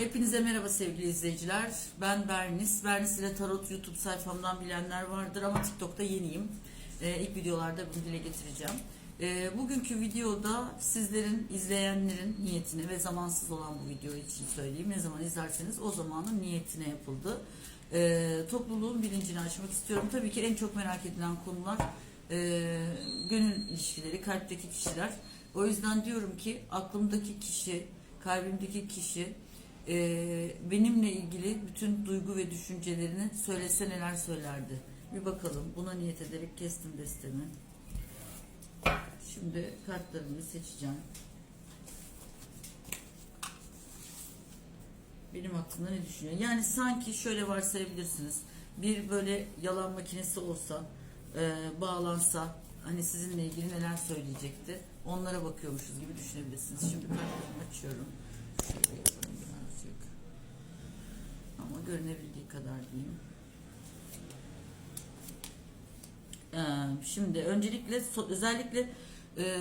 Hepinize merhaba sevgili izleyiciler. Ben Bernis. Bernis ile Tarot YouTube sayfamdan bilenler vardır ama TikTok'ta yeniyim. Ee, ilk videolarda bunu dile getireceğim. Ee, bugünkü videoda sizlerin, izleyenlerin niyetine ve zamansız olan bu video için söyleyeyim. Ne zaman izlerseniz o zamanın niyetine yapıldı. Ee, topluluğun bilincini açmak istiyorum. Tabii ki en çok merak edilen konular e, gönül ilişkileri, kalpteki kişiler. O yüzden diyorum ki aklımdaki kişi, kalbimdeki kişi e, benimle ilgili bütün duygu ve düşüncelerini söylese neler söylerdi. Bir bakalım. Buna niyet ederek kestim destemi. Şimdi kartlarımı seçeceğim. Benim hakkında ne düşünüyor? Yani sanki şöyle varsayabilirsiniz. Bir böyle yalan makinesi olsa, e, bağlansa, hani sizinle ilgili neler söyleyecekti. Onlara bakıyormuşuz gibi düşünebilirsiniz. Şimdi kartlarımı açıyorum. Şöyle görünebildiği kadar diyeyim. Ee, Şimdi öncelikle so- özellikle e,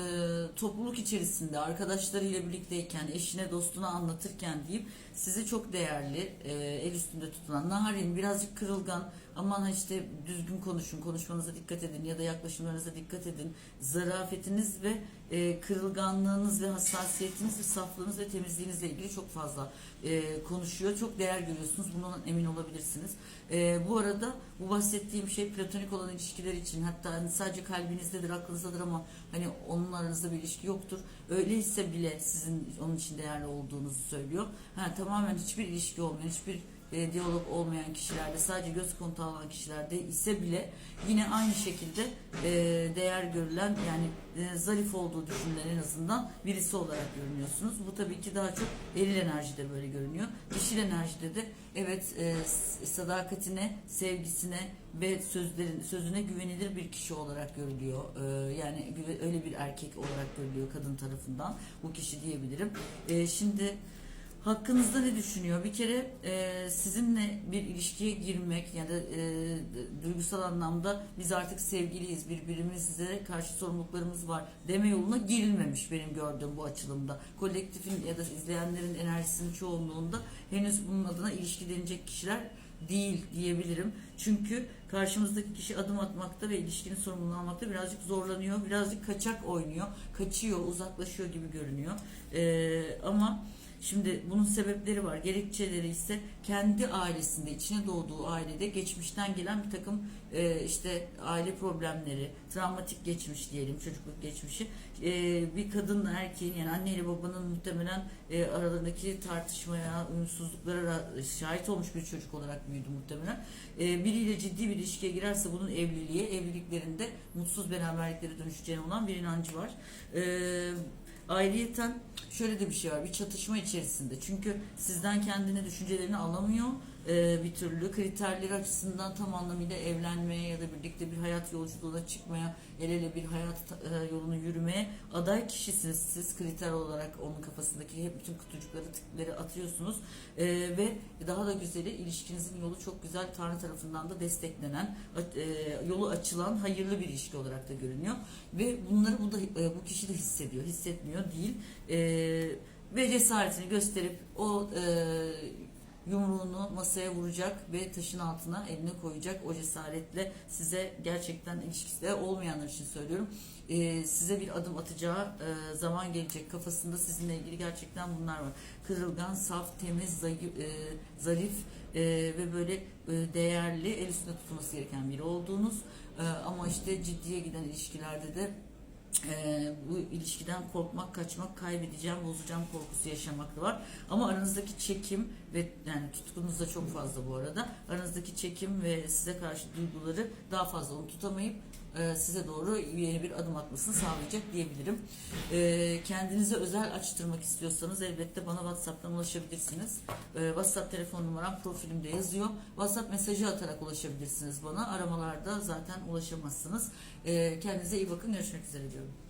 topluluk içerisinde arkadaşlarıyla birlikteyken, eşine dostuna anlatırken diyeyim sizi çok değerli, e, el üstünde tutulan, narin, birazcık kırılgan, aman işte düzgün konuşun, konuşmanıza dikkat edin ya da yaklaşımlarınıza dikkat edin. Zarafetiniz ve e, kırılganlığınız ve hassasiyetiniz ve saflığınız ve temizliğinizle ilgili çok fazla e, konuşuyor. Çok değer görüyorsunuz. Bundan emin olabilirsiniz. E, bu arada bu bahsettiğim şey platonik olan ilişkiler için hatta hani sadece kalbinizdedir, aklınızdadır ama hani onun aranızda bir ilişki yoktur. Öyleyse bile sizin onun için değerli olduğunuzu söylüyor. Ha, tamamen hiçbir ilişki olmayan, hiçbir e, diyalog olmayan kişilerde, sadece göz kontağı olan kişilerde ise bile yine aynı şekilde e, değer görülen yani e, zarif olduğu düşünülen en azından birisi olarak görünüyorsunuz. Bu tabii ki daha çok eril enerjide böyle görünüyor. Dişil enerjide de evet e, sadakatine, sevgisine ve sözlerin sözüne güvenilir bir kişi olarak görülüyor. E, yani öyle bir erkek olarak görülüyor kadın tarafından bu kişi diyebilirim. E, şimdi Hakkınızda ne düşünüyor? Bir kere e, sizinle bir ilişkiye girmek ya da e, duygusal anlamda biz artık sevgiliyiz, birbirimize karşı sorumluluklarımız var deme yoluna girilmemiş benim gördüğüm bu açılımda. Kolektifin ya da izleyenlerin enerjisinin çoğunluğunda henüz bunun adına ilişki denilecek kişiler değil diyebilirim. Çünkü karşımızdaki kişi adım atmakta ve ilişkinin sorumluluğunu almakta birazcık zorlanıyor. Birazcık kaçak oynuyor. Kaçıyor, uzaklaşıyor gibi görünüyor. E, ama Şimdi bunun sebepleri var. Gerekçeleri ise kendi ailesinde, içine doğduğu ailede geçmişten gelen bir takım e, işte aile problemleri, travmatik geçmiş diyelim, çocukluk geçmişi. E, bir kadınla erkeğin yani anne ile babanın muhtemelen e, aralarındaki tartışmaya, uyumsuzluklara ra- şahit olmuş bir çocuk olarak büyüdü muhtemelen. E, biriyle ciddi bir ilişkiye girerse bunun evliliğe, evliliklerinde mutsuz beraberliklere dönüşeceğine olan bir inancı var. E, Ayrıyeten şöyle de bir şey var. Bir çatışma içerisinde. Çünkü sizden kendine düşüncelerini alamıyor e, bir türlü. Kriterleri açısından tam anlamıyla evlenmeye ya da birlikte bir hayat yolculuğuna çıkmaya, el ele bir hayat e, yolunu yürümeye aday kişisiniz. Siz kriter olarak onun kafasındaki hep bütün kutucukları, tıkları atıyorsunuz. E, ve daha da güzeli ilişkinizin yolu çok güzel Tanrı tarafından da desteklenen, yolu açılan hayırlı bir ilişki olarak da görünüyor. Ve bunları bu da bu kişi de hissediyor, hissetmiyor değil. Ve cesaretini gösterip o yumruğunu masaya vuracak ve taşın altına elini koyacak o cesaretle size gerçekten ilişkisi de olmayanlar için söylüyorum. E, size bir adım atacağı e, zaman gelecek kafasında sizinle ilgili gerçekten bunlar var. Kırılgan, saf, temiz, zayıf, e, zarif e, ve böyle e, değerli, el üstünde tutulması gereken biri olduğunuz e, ama işte ciddiye giden ilişkilerde de e, bu ilişkiden korkmak, kaçmak, kaybedeceğim, bozacağım korkusu yaşamak da var. Ama aranızdaki çekim ve yani tutkunuz da çok fazla bu arada. Aranızdaki çekim ve size karşı duyguları daha fazla onu tutamayıp e, size doğru yeni bir adım atmasını sağlayacak diyebilirim. E, kendinize özel açtırmak istiyorsanız elbette bana WhatsApp'tan ulaşabilirsiniz. E, WhatsApp telefon numaram profilimde yazıyor. WhatsApp mesajı atarak ulaşabilirsiniz bana. Aramalarda zaten ulaşamazsınız. Kendinize iyi bakın. Görüşmek üzere diyorum.